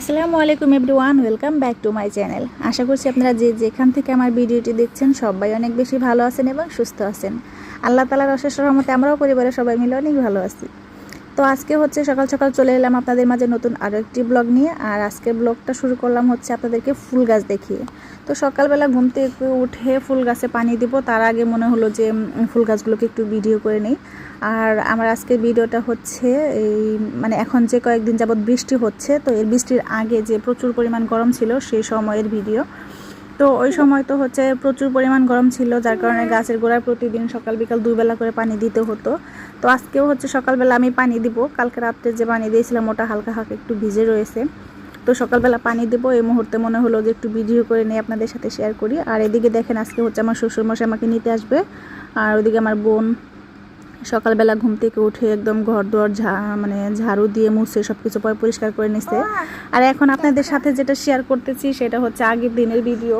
আসসালামু আলাইকুম everyone, welcome back to my channel. আশা করছি আপনারা যে যেখান থেকে আমার ভিডিওটি দেখছেন সবাই অনেক বেশি ভালো আছেন এবং সুস্থ আছেন। আল্লাহ তালার অশেষ রহমতে আমরাও পরিবারের সবাই মিলে অনেক ভালো আছি। তো আজকে হচ্ছে সকাল সকাল চলে এলাম আপনাদের মাঝে নতুন আরও একটি ব্লগ নিয়ে, আর আজকের ব্লগটা শুরু করলাম হচ্ছে আপনাদেরকে ফুল গাছ দেখিয়ে। তো সকালবেলা ঘুম থেকে উঠে ফুল গাছে পানি দিব। তার আগে মনে হলো যে ফুল গাছগুলোকে একটু ভিডিও করে নিই। আর আমার আজকের ভিডিওটা হচ্ছে এই মানে এখন যে কয়েকদিন যাবৎ বৃষ্টি হচ্ছে, তো এর বৃষ্টির আগে যে প্রচুর পরিমাণ গরম ছিল, সেই সময়ের ভিডিও। তো ওই সময় তো হচ্ছে প্রচুর পরিমাণ গরম ছিল, যার কারণে গাছের গোড়ায় প্রতিদিন সকাল বিকাল দুবেলা করে পানি দিতে হতো। তো আজকেও হচ্ছে সকালবেলা আমি পানি দিব। কালকে রাত্রে যে পানি দিয়েছিলাম, ওটা হালকা হালকা একটু ভিজে রয়েছে। তো সকালবেলা পানি দেবো। এই মুহূর্তে মনে হলো যে একটু ভিডিও করে নিয়ে আপনাদের সাথে শেয়ার করি। আর এদিকে দেখেন আজকে হচ্ছে আমার শ্বশুরমশাই আমাকে নিতে আসবে। আর ওদিকে আমার বোন সকালবেলা ঘুম থেকে উঠে একদম ঘর দুয়ার মানে ঝাড়ু দিয়ে মুছে সব কিছু পরে পরিষ্কার করে নিছে। আর এখন আপনাদের সাথে যেটা শেয়ার করতেছি সেটা হচ্ছে আগের দিনের ভিডিও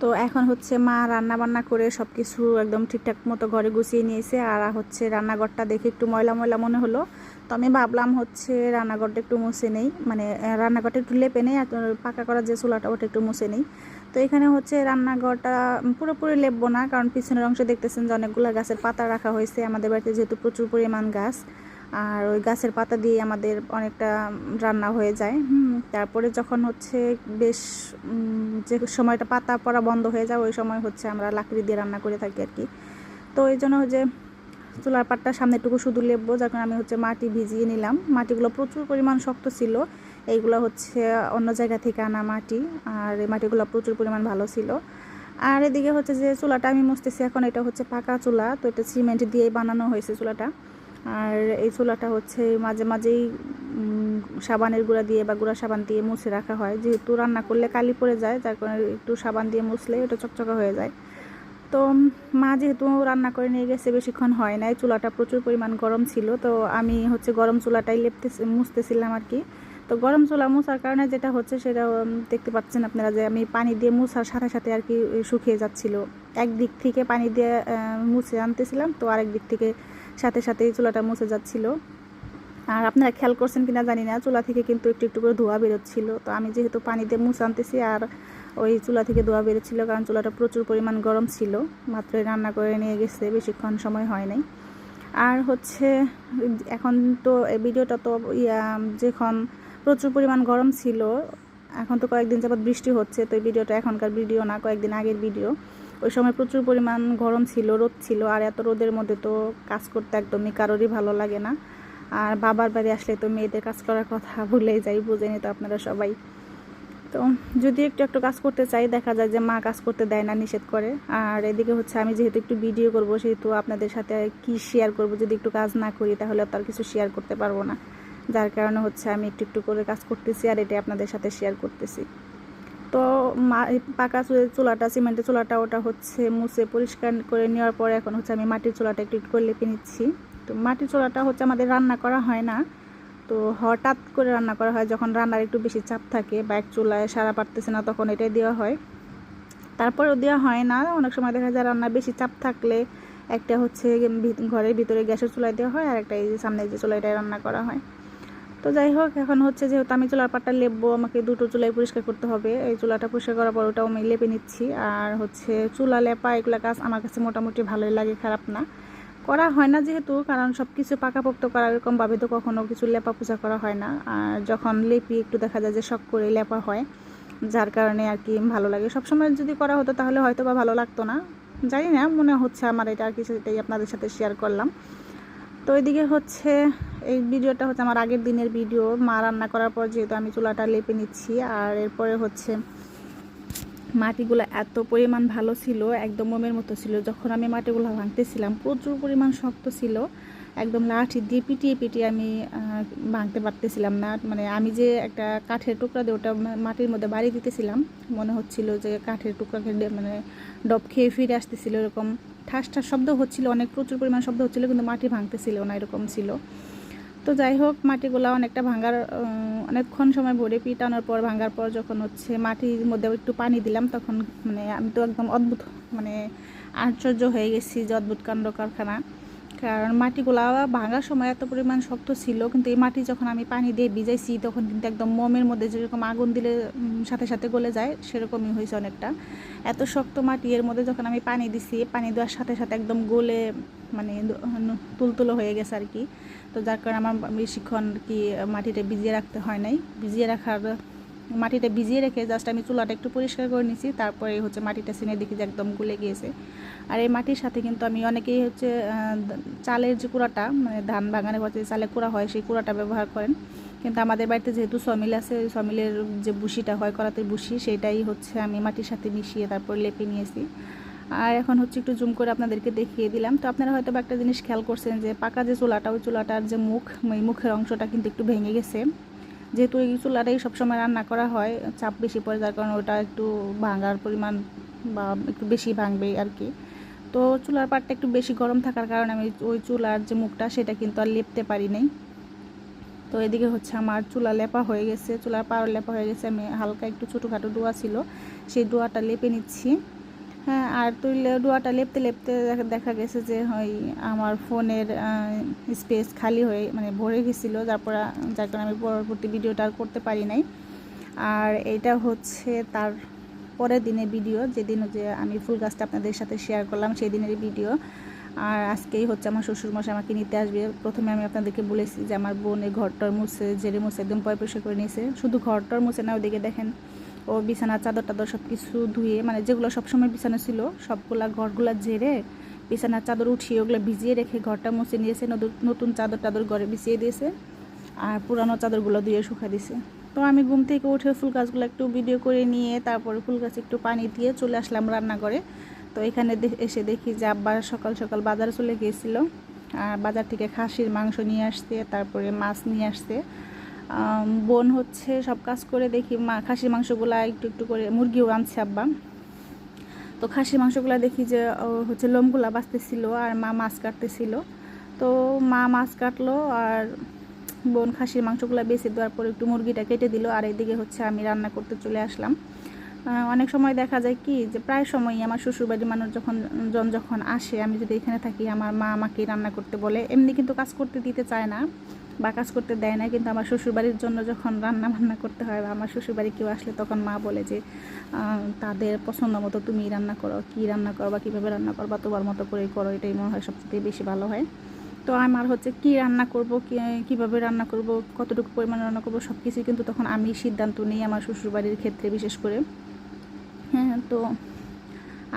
তো এখন হচ্ছে মা রান্না বান্না করে সব কিছু একদম ঠিকঠাক মতো ঘরে গুছিয়ে নিয়েছে। আর হচ্ছে রান্নাঘরটা দেখে একটু ময়লা ময়লা মনে হলো। তো আমি ভাবলাম হচ্ছে রান্নাঘরটা একটু মুছে নেই। মানে রান্নাঘরটা একটু লেপে নেই আর পাকা করা যে চুলাটা, ওটা একটু মুছে নেই। তো এখানে হচ্ছে রান্নাঘরটা পুরোপুরি লেপবো না, কারণ পিছনের অংশে দেখতেছেন যে অনেকগুলো গাছের পাতা রাখা হয়েছে। আমাদের বাড়িতে যেহেতু প্রচুর পরিমাণ গাছ, আর ওই গাছের পাতা দিয়ে আমাদের অনেকটা রান্না হয়ে যায়। তারপরে যখন হচ্ছে বেশ যে সময়টা পাতা পড়া বন্ধ হয়ে যায়, ওই সময় হচ্ছে আমরা লাকড়ি দিয়ে রান্না করে থাকি আর কি। তো এই জন্য যে চুলার পাটটা সামনেটুকু শুধু লেপবো, যার কারণে আমি হচ্ছে মাটি ভিজিয়ে নিলাম। মাটিগুলো প্রচুর পরিমাণ শক্ত ছিল। এইগুলো হচ্ছে অন্য জায়গা থেকে আনা মাটি, আর এই মাটিগুলো প্রচুর পরিমাণ ভালো ছিল। আর এদিকে হচ্ছে যে চুলাটা আমি মুছতেছি, এখন এটা হচ্ছে পাকা চুলা, তো এটা সিমেন্ট দিয়েই বানানো হয়েছে চুলাটা। আর এই চুলাটা হচ্ছে মাঝে মাঝেই সাবানের গুঁড়া দিয়ে বা গুঁড়া সাবান দিয়ে মুছে রাখা হয়। যেহেতু রান্না করলে কালি পড়ে যায়, যার কারণে একটু সাবান দিয়ে মুছলে ওটা চকচকা হয়ে যায়। তো মা যেহেতু রান্না করে নিয়ে গেছে, বেশিক্ষণ হয় নাই। চুলাটা প্রচুর পরিমাণ গরম ছিল, তো আমি হচ্ছে গরম চুলাটাই লেপতে মুছতেছিলাম আর কি। তো গরম চুলা মুছার কারণে যেটা হচ্ছে সেটা দেখতে পাচ্ছেন আপনারা যে আমি পানি দিয়ে মুছার সাথে সাথে আর কি শুকিয়ে যাচ্ছিল। একদিক থেকে পানি দিয়ে মুছে আনতেছিলাম, তো আরেক দিক থেকে সাথে সাথেই চুলাটা মুছে যাচ্ছিল। আর আপনারা খেয়াল করছেন কিনা জানি না, চুলা থেকে কিন্তু একটু একটু করে ধোয়া বেরোচ্ছিল। তো আমি যেহেতু পানি দিয়ে মুছে আনতেছি, আর ওই চুলা থেকে ধোয়া বেরোচ্ছিল কারণ চুলাটা প্রচুর পরিমাণ গরম ছিল। মাত্রই রান্না করে নিয়ে গেছে, বেশিক্ষণ সময় হয় নাই। আর হচ্ছে, এখন তো ভিডিওটা তো, ইয়া, যখন প্রচুর পরিমাণ গরম ছিল, এখন তো কয়েকদিন যাবৎ বৃষ্টি হচ্ছে, তো এই ভিডিওটা এখনকার ভিডিও না, কয়েকদিন আগের ভিডিও। ওই সময় প্রচুর পরিমাণ গরম ছিল, রোদ ছিল, আর এত রোদের মধ্যে তো কাজ করতে একদমই কারোরই ভালো লাগে না। আর বাবার বাড়ি আসলে তো মেয়েদের কাজ করার কথা ভুলেই যাই, বুঝেনি তো আপনারা সবাই। তো যদি একটু একটু কাজ করতে চাই, দেখা যায় যে মা কাজ করতে দেয় না, নিষেধ করে। আর এদিকে হচ্ছে আমি যেহেতু একটু ভিডিও করব, সেহেতু আপনাদের সাথে কি শেয়ার করব, যদি একটু কাজ না করি, তাহলে তো আর কিছু শেয়ার করতে পারব না। যার কারণে হচ্ছে আমি একটু একটু করে কাজ করতেছি আর এটা আপনাদের সাথে শেয়ার করতেছি। তো মা- পাকা চুলে- চুলাটা, সিমেন্টের চুলাটা, ওটা হচ্ছে মুছে পরিষ্কার করে নেওয়ার পরে এখন হচ্ছে আমি মাটির চুলাটা একটু একটু করে লেপে নিচ্ছি। তো মাটির চুলাটা হচ্ছে আমাদের রান্না করা হয় না। তো হঠাৎ করে রান্না করা হয়, যখন রান্নার একটু বেশি চাপ থাকে বা এক চুলায় সারা পারতেছে না, তখন এটাই দেওয়া হয়। তারপরেও দেওয়া হয় না, অনেক সময় দেখা যায় রান্নার বেশি চাপ থাকলে একটা হচ্ছে ঘরের ভিতরে গ্যাসের চুলায় দেওয়া হয়, আর একটা এই যে সামনে যে চুলাটায় রান্না করা হয়। তো যাই হোক, এখন হচ্ছে যেহেতু আমি চুলার পাটটা লেপবো, আমাকে দুটো চুলাই পরিষ্কার করতে হবে। এই চুলাটা পরিষ্কার করার পর ওটাও আমি লেপে নিচ্ছি। আর হচ্ছে চুলা লেপা, এগুলো কাজ আমার কাছে মোটামুটি ভালোই লাগে, খারাপ না। করা হয় না যেহেতু, কারণ সব কিছু পাকাপোক্ত করা এরকমভাবে তো কখনো কিছু লেপা পূজা করা হয় না। আর যখন লেপি একটু দেখা যায় যে শখ করে লেপা হয়, যার কারণে আর কি ভালো লাগে। সবসময় যদি করা হতো তাহলে হয়তো বা ভালো লাগতো না। জানি না, মনে হচ্ছে আমার এটা আর কি সেটাই আপনাদের সাথে শেয়ার করলাম। তো এদিকে হচ্ছে, এই ভিডিওটা হচ্ছে আমার আগের দিনের ভিডিও। মা রান্না করার পর যেহেতু আমি চুলাটা লেপে নিচ্ছি, আর এরপরে হচ্ছে মাটিগুলো এত পরিমাণ ভালো ছিল, একদম মোমের মতো ছিল। যখন আমি মাটিগুলো ভাঙতেছিলাম, প্রচুর পরিমাণ শক্ত ছিল। একদম লাঠি দিয়ে পিটিয়ে পিটিয়ে আমি ভাঙতে পারতেছিলাম না। মানে আমি যে একটা কাঠের টুকরা দিয়ে ওটা মাটির মধ্যে বাড়ি দিতেছিলাম, মনে হচ্ছিল যে কাঠের টুকরাকে মানে ডব খেয়ে ফিরে আসতেছিল এরকম। ঠাস ঠাস শব্দ হচ্ছিল, অনেক প্রচুর পরিমাণ শব্দ হচ্ছিল, কিন্তু মাটি ভাঙতেছিল না, এরকম ছিল। তো যাই হোক, মাটিগুলো অনেকটা ভাঙার অনেকক্ষণ সময় ভরে পিটানোর পর, ভাঙার পর যখন হচ্ছে মাটির মধ্যে একটু পানি দিলাম, তখন মানে আমি তো একদম অদ্ভুত মানে আশ্চর্য হয়ে গেছি যে অদ্ভুত কাণ্ড কারখানা কারণ মাটিগুলা ভাঙার সময় এত পরিমাণ শক্ত ছিল, কিন্তু এই মাটি যখন আমি পানি দিয়ে ভিজাইছি, তখন কিন্তু একদম মোমের মধ্যে যেরকম আগুন দিলে সাথে সাথে গলে যায়, সেরকমই হয়েছে অনেকটা। এত শক্ত মাটি, এর মধ্যে যখন আমি পানি দিছি, পানি দেওয়ার সাথে সাথে একদম গলে মানে তুলতুলো হয়ে গেছে আর কি। তো যার কারণে আমার বেশিক্ষণ কি মাটিটা ভিজিয়ে রাখতে হয় নাই। ভিজিয়ে রাখার মাটিটা ভিজিয়ে রেখে জাস্ট আমি চুলাটা একটু পরিষ্কার করে নিছি, তারপরে হচ্ছে মাটিটা সিনে দেখি যে একদম গুলে গিয়েছে। আর এই মাটির সাথে কিন্তু আমি অনেকেই হচ্ছে চালের যে কুড়াটা মানে ধান বাগানে হচ্ছে চালের কুড়া হয়, সেই কুড়াটা ব্যবহার করেন। কিন্তু আমাদের বাড়িতে যেহেতু সমিল আছে সমিলের যে বুসিটা হয় করাতে বুসি সেটাই হচ্ছে আমি মাটির সাথে মিশিয়ে তারপর লেপে নিয়েছি। আর এখন হচ্ছে একটু জুম করে আপনাদেরকে দেখিয়ে দিলাম। তো আপনারা হয়তো একটা জিনিস খেয়াল করছেন যে পাকা যে চুলাটা, ওই চুলাটার যে মুখ ওই মুখের অংশটা কিন্তু একটু ভেঙে গেছে। যেহেতু এই চুলাটাই সবসময় রান্না করা হয়, চাপ বেশি পড়ে যার কারণে ওটা একটু ভাঙার পরিমাণ বা একটু বেশি ভাঙবে আর কি। তো চুলার পাটটা একটু বেশি গরম থাকার কারণে আমি ওই চুলার যে মুখটা সেটা কিন্তু আর লেপতে পারি নাই। তো এদিকে হচ্ছে আমার চুলা লেপা হয়ে গেছে, চুলার পাড় লেপা হয়ে গেছে, আমি হালকা একটু ছোটোখাটো ডোয়া ছিল, সেই ডোয়াটা লেপে নিচ্ছি। হ্যাঁ আর তুইলে ডোয়াটা লেপতে লেপতে দেখা- গেছে যে ওই আমার ফোনের স্পেস খালি হয়ে মানে ভরে গেছিল। তারপর যার কারণে আমি পরবর্তী ভিডিওটা আর করতে পারি নাই। আর এটা হচ্ছে তার পরের দিনের ভিডিও, যেদিন যে আমি ফুল গাছটা আপনাদের সাথে শেয়ার করলাম, সেই দিনের ভিডিও। আর আজকেই হচ্ছে আমার শ্বশুরমশাই আমাকে নিতে আসবে। প্রথমে আমি আপনাদেরকে বলেছি যে আমার বোন এই ঘরটার মুছে, জেরে মুছে, একদম পয় পয়সা করে নিয়েছে। শুধু ঘরটার মুছে না ওদিকে দেখেন ও বিছানার চাদর টাদর সব কিছু ধুয়ে মানে যেগুলো সবসময় বিছানা ছিল, সবগুলা ঘরগুলা ঝেড়ে বিছানার চাদর উঠিয়ে ওগুলো ভিজিয়ে রেখে ঘরটা মুছে নিয়েছে, নতুন- চাদর টাদর ঘরে বিছিয়ে দিয়েছে আর পুরানো চাদরগুলো ধুয়ে শুকা দিছে তো আমি ঘুম থেকে উঠে ফুল গাছগুলো একটু ভিডিও করে নিয়ে তারপরে ফুল গাছ একটু পানি দিয়ে চলে আসলাম রান্নাঘরে। তো এখানে এসে দেখি যে আব্বা সকাল সকাল বাজারে চলে গিয়েছিল। আর বাজার থেকে খাসির মাংস নিয়ে আসছে, তারপরে মাছ নিয়ে আসছে। বোন হচ্ছে সব কাজ করে দেখি মা, খাসির মাংসগুলা একটু একটু করে মুরগিও আনছে আব্বা। তো খাসির মাংসগুলা দেখি যে হচ্ছে লোমগুলা বাঁচতেছিল আর মা মাছ কাটতেছিল। তো মা মাছ কাটলো আর বোন খাসির মাংসগুলো বেছে দেওয়ার পর একটু মুরগিটা কেটে দিল আর এইদিকে হচ্ছে আমি রান্না করতে চলে আসলাম। অনেক সময় দেখা যায় কি যে প্রায় সময়ই আমার শ্বশুরবাড়ির মানুষ যখন, জন যখন আসে, আমি যদি এখানে থাকি আমার মা আমাকে রান্না করতে বলে। এমনি কিন্তু কাজ করতে দিতে চায় না। বা কাজ করতে দেয় না, কিন্তু আমার শ্বশুরবাড়ির জন্য যখন রান্না বান্না করতে হয় বা আমার শ্বশুরবাড়ি কেউ আসলে তখন মা বলে যে তাদের পছন্দ মতো তুমি রান্না করো, কী রান্না করো বা কীভাবে রান্না করো বা তোমার মতো করেই করো, এটাই মনে হয় সবচেয়ে বেশি ভালো হয়। তো আমার হচ্ছে কি রান্না করব কীভাবে রান্না করব, কতটুকু পরিমাণে রান্না করব সব কিছুই কিন্তু তখন আমি সিদ্ধান্ত নিই আমার শ্বশুরবাড়ির ক্ষেত্রে বিশেষ করে। হ্যাঁ তো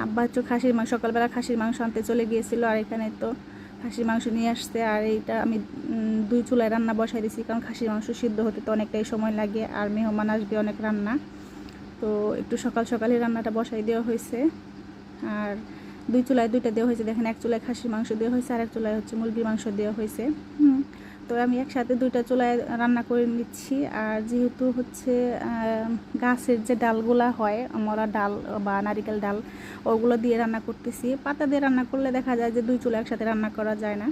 আব্বা হচ্ছে খাসির মাংস, সকালবেলা খাসির মাংস আনতে চলে গিয়েছিল আর এখানে তো খাসির মাংস নিয়ে আসছে, আর এইটা আমি দুই চুলায় রান্না বসাই দিয়েছি কারণ খাসির মাংস সিদ্ধ হতে তো অনেকটাই সময় লাগে, আর মেহমান আসবে অনেক রান্না। তো একটু সকাল সকালে রান্নাটা বসাই দেওয়া হয়েছে, আর দুই চুলায় দুইটা দেওয়া হয়েছে। দেখেন, এক চুলায় খাসির মাংস দেওয়া হয়েছে, আর এক চুলায় হচ্ছে মুরগির মাংস দেওয়া হয়েছে। তো আমি একসাথে দুইটা চুলায় রান্না করে নিচ্ছি। আর যেহেতু হচ্ছে গাছের যে ডালগুলা হয়, মরা ডাল বা নারিকেল ডাল, ওগুলো দিয়ে রান্না করতেছি। পাতা দিয়ে রান্না করলে দেখা যায় যে দুই চুলা একসাথে রান্না করা যায় না।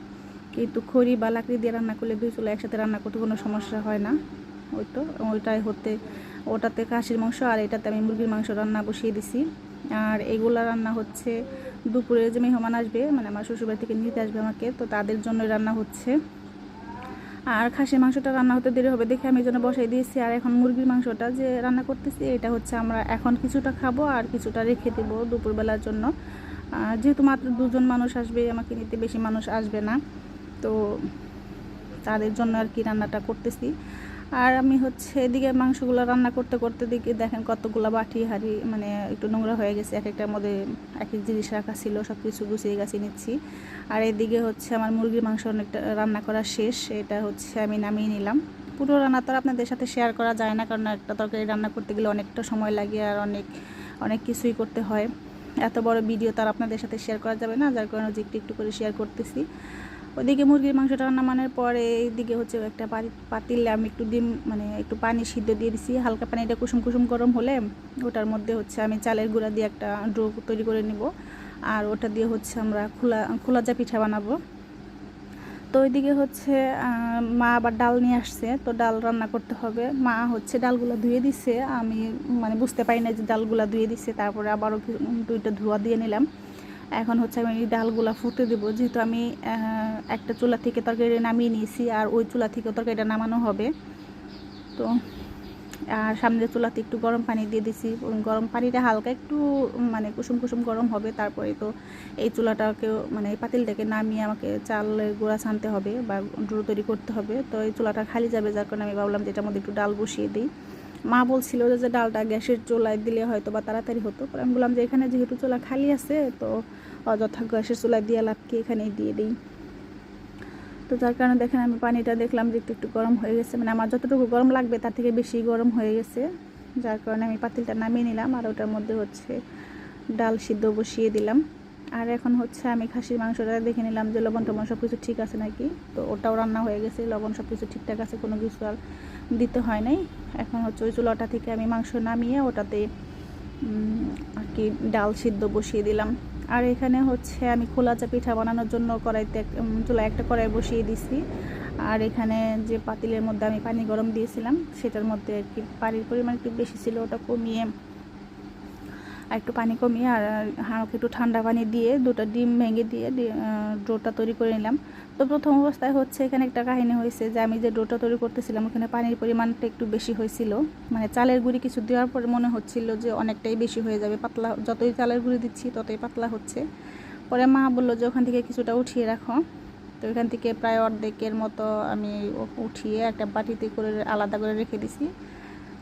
কিন্তু খড়ি বা লাকড়ি দিয়ে রান্না করলে দুই চুলা একসাথে রান্না করতে কোনো সমস্যা হয় না। ওই তো, ওইটাই হতে, ওটাতে খাসির মাংস আর এটাতে আমি মুরগির মাংস রান্না বসিয়ে দিছি। আর এগুলা রান্না হচ্ছে দুপুরে যে মেহমান আসবে মানে আমার শ্বশুরবাড়ি থেকে নিতে আসবে আমাকে, তো তাদের জন্য রান্না হচ্ছে। আর খাসির মাংসটা রান্না হতে দেরি হবে দেখে আমি জন্য বসাই দিয়েছি। আর এখন মুরগির মাংসটা যে রান্না করতেছি, এটা হচ্ছে আমরা এখন কিছুটা খাব আর কিছুটা রেখে দেবো দুপুরবেলার জন্য। যেহেতু মাত্র দুজন মানুষ আসবে, আমাকে নিতে বেশি মানুষ আসবে না। তো তাদের জন্য আর কি রান্নাটা করতেছি। আর আমি হচ্ছে এদিকে মাংসগুলো রান্না করতে করতে দিকে দেখেন কতগুলো বাটি হাঁড়ি মানে একটু নোংরা হয়ে গেছে, এক একটার মধ্যে এক এক জিনিস রাখা ছিল সব কিছু গুছিয়ে গাছিয়ে নিচ্ছি। আর এদিকে হচ্ছে আমার মুরগির মাংস অনেকটা রান্না করা শেষ, এটা হচ্ছে আমি নামিয়ে নিলাম। পুরো রান্না তো আপনাদের সাথে শেয়ার করা যায় না, কারণ একটা তরকারি রান্না করতে গেলে অনেকটা সময় লাগে আর অনেক অনেক কিছুই করতে হয়। এত বড় ভিডিও তার আপনাদের সাথে শেয়ার করা যাবে না, যার কারণে যে একটু একটু করে শেয়ার করতেছি। ওদিকে মুরগির মাংসটা রান্না মানের পরে এইদিকে হচ্ছে একটা পাতি পাতিলে আমি একটু ডিম মানে একটু পানি সিদ্ধ দিয়ে দিছি। হালকা পানিটা কুসুম কুসুম গরম হলে ওটার মধ্যে হচ্ছে আমি চালের গুঁড়া দিয়ে একটা ডো তৈরি করে নিব। আর ওটা দিয়ে হচ্ছে আমরা খোলা খোলা যা পিঠা বানাবো। তো ওইদিকে হচ্ছে মা আবার ডাল নিয়ে আসছে, তো ডাল রান্না করতে হবে। মা হচ্ছে ডালগুলো ধুয়ে দিছে। আমি মানে বুঝতে পারি না যে ডালগুলো ধুয়ে দিছে। তারপরে আবারও দুইটা ধোয়া দিয়ে নিলাম। এখন হচ্ছে আমি ডালগুলা ফুটে দেবো। যেহেতু আমি একটা চুলা থেকে তরকারি নামিয়ে নিয়েছি আর ওই চুলা থেকে তরকারিটা নামানো হবে। তো, আর সামনের চুলাতে একটু গরম পানি দিয়ে দিছি। গরম পানিটা হালকা একটু মানে কুসুম কুসুম গরম হবে, তারপরে তো এই চুলাটাকেও মানে এই পাতিলটাকে নামিয়ে আমাকে চালের গোড়া ছানতে হবে বা ডুরো তৈরি করতে হবে। তো এই চুলাটা খালি যাবে, যার কারণে আমি ভাবলাম যে এটার মধ্যে একটু ডাল বসিয়ে দিই। মা বলছিল যে ডালটা গ্যাসের চুলায় দিলে হয়তো বা তাড়াতাড়ি হতো। পরে আমি বললাম যে, এখানে যেহেতু চুলা খালি আছে, তো অযথা গ্যাসের চুলায় দিয়ে লাভ কি? এখানেই দিয়ে দিই। তো যার কারণে দেখেন আমি পানিটা দেখলাম যে, একটু একটু গরম হয়ে গেছে। মানে আমার যতটুকু গরম লাগবে, তার থেকে বেশি গরম হয়ে গেছে। যার কারণে আমি পাতিলটা নামিয়ে নিলাম আর ওটার মধ্যে হচ্ছে ডাল সিদ্ধ বসিয়ে দিলাম। আর এখন হচ্ছে আমি খাসির মাংসটা দেখে নিলাম যে লবণ টবণ সব কিছু ঠিক আছে নাকি? তো ওটাও রান্না হয়ে গেছে, লবণ সব কিছু ঠিকঠাক আছে, কোনো কিছু আর দিতে হয় নাই। এখন হচ্ছে ওই চুলাটা থেকে আমি মাংস নামিয়ে ওটাতে আর কি ডাল সিদ্ধ বসিয়ে দিলাম। আর এখানে হচ্ছে আমি খোলা চা পিঠা বানানোর জন্য কড়াইতে চুলা একটা কড়াই বসিয়ে দিছি। আর এখানে যে পাতিলের মধ্যে আমি পানি গরম দিয়েছিলাম, সেটার মধ্যে আর কি পানির পরিমাণ একটু বেশি ছিল, ওটা কমিয়ে আর একটু পানি কমিয়ে আর হালকা একটু ঠান্ডা পানি দিয়ে দুটো ডিম ভেঙে দিয়ে ডোটা তৈরি করে নিলাম। তো প্রথম অবস্থায় হচ্ছে এখানে একটা কাহিনী হয়েছে যে, আমি যে ডোটা তৈরি করতেছিলাম, ওখানে পানির পরিমাণটা একটু বেশি হয়েছিল। মানে চালের গুঁড়ি কিছু দেওয়ার পরে মনে হচ্ছিল যে, অনেকটাই বেশি হয়ে যাবে। পাতলা, যতই চালের গুঁড়ি দিচ্ছি, ততই পাতলা হচ্ছে। পরে মা বলল যে, ওখান থেকে কিছুটা উঠিয়ে রাখো। তো এখান থেকে প্রায় অর্ধেকের মতো আমি উঠিয়ে একটা বাটিতে করে আলাদা করে রেখে দিছি।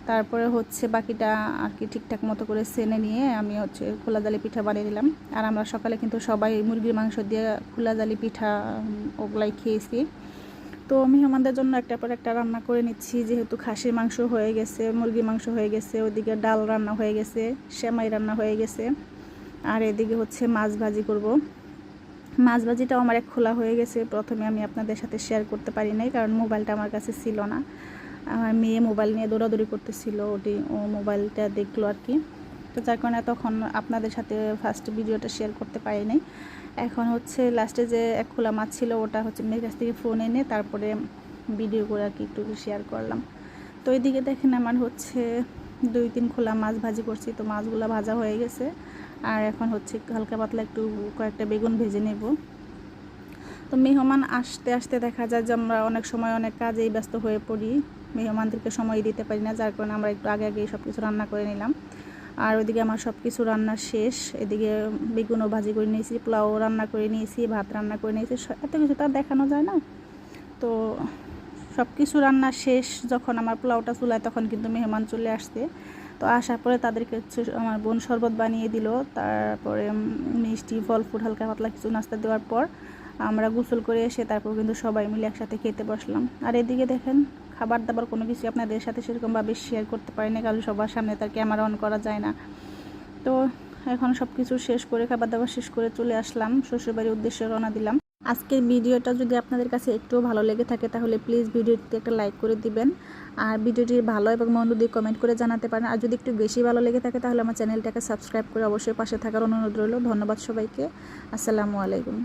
তারপরে হচ্ছে বাকিটা আর কি ঠিকঠাক মতো করে সেনে নিয়ে আমি হচ্ছে খোলা জালি পিঠা বানিয়ে দিলাম আর আমরা সকালে কিন্তু সবাই মুরগির মাংস দিয়ে খোলা জালি পিঠা ওগুলাই খেয়েছি। তো মেহমানদের জন্য একটা পর একটা রান্না করে নিচ্ছি, যেহেতু খাসির মাংস হয়ে গেছে, মুরগির মাংস হয়ে গেছে, ওদিকে ডাল রান্না হয়ে গেছে, সেমাই রান্না হয়ে গেছে, আর এদিকে হচ্ছে মাছ ভাজি করব। মাছ ভাজিটাও আমার এক খোলা হয়ে গেছে, প্রথমে আমি আপনাদের সাথে শেয়ার করতে পারি নাই, কারণ মোবাইলটা আমার কাছে ছিল না। আমার মেয়ে মোবাইল নিয়ে দৌড়াদৌড়ি করতেছিল, ওটি, ও মোবাইলটা দেখল আর কি। তো যার কারণে তখন আপনাদের সাথে ফার্স্ট ভিডিওটা শেয়ার করতে পারি নাই এখন হচ্ছে লাস্টে যে এক খোলা মাছ ছিল, ওটা হচ্ছে মেয়ের কাছ থেকে ফোন এনে তারপরে ভিডিও করে আর কি একটু শেয়ার করলাম। তো এইদিকে দেখেন আমার হচ্ছে দুই তিন খোলা মাছ ভাজি করছি, তো মাছগুলো ভাজা হয়ে গেছে। আর এখন হচ্ছে হালকা পাতলা একটু কয়েকটা বেগুন ভেজে নেব। তো মেহমান আসতে আসতে দেখা যায় যে আমরা অনেক সময় অনেক কাজেই ব্যস্ত হয়ে পড়ি। মেহমানদেরকে সময় দিতে পারি না, যার কারণে আমরা একটু আগে আগে সব কিছু রান্না করে নিলাম। আর ওইদিকে আমার সব কিছু রান্না শেষ, এদিকে বেগুনও ভাজি করে নিয়েছি, পোলাও রান্না করে নিয়েছি, ভাত রান্না করে নিয়েছি এত কিছু তো আর দেখানো যায় না। তো সব কিছু রান্না শেষ, যখন আমার পোলাওটা চুলায় তখন কিন্তু মেহমান চলে আসছে। তো আসার পরে তাদেরকে হচ্ছে আমার বোন শরবত বানিয়ে দিল, তারপরে মিষ্টি, ফল ফুড হালকা পাতলা কিছু নাস্তা দেওয়ার পর আমরা গোসল করে এসে তারপর কিন্তু সবাই মিলে একসাথে খেতে বসলাম। আর এদিকে দেখেন খাবার দাবার কোনো কিছু আপনাদের সাথে সেরকমভাবে শেয়ার করতে পারি না কারণ সবার সামনে তার ক্যামেরা অন করা যায় না। তো এখন সব কিছু শেষ করে খাবার দাবার শেষ করে চলে আসলাম, শ্বশুরবাড়ির উদ্দেশ্যে রওনা দিলাম। আজকের ভিডিওটা যদি আপনাদের কাছে একটুও ভালো লেগে থাকে, তাহলে প্লিজ ভিডিওটিতে একটা লাইক করে দিবেন। আর ভিডিওটি ভালো এবং মন্দ দিয়ে কমেন্ট করে জানাতে পারেন। আর যদি একটু বেশি ভালো লেগে থাকে, তাহলে আমার চ্যানেলটাকে সাবস্ক্রাইব করে অবশ্যই পাশে থাকার অনুরোধ রইল। ধন্যবাদ সবাইকে। আসসালামু আলাইকুম।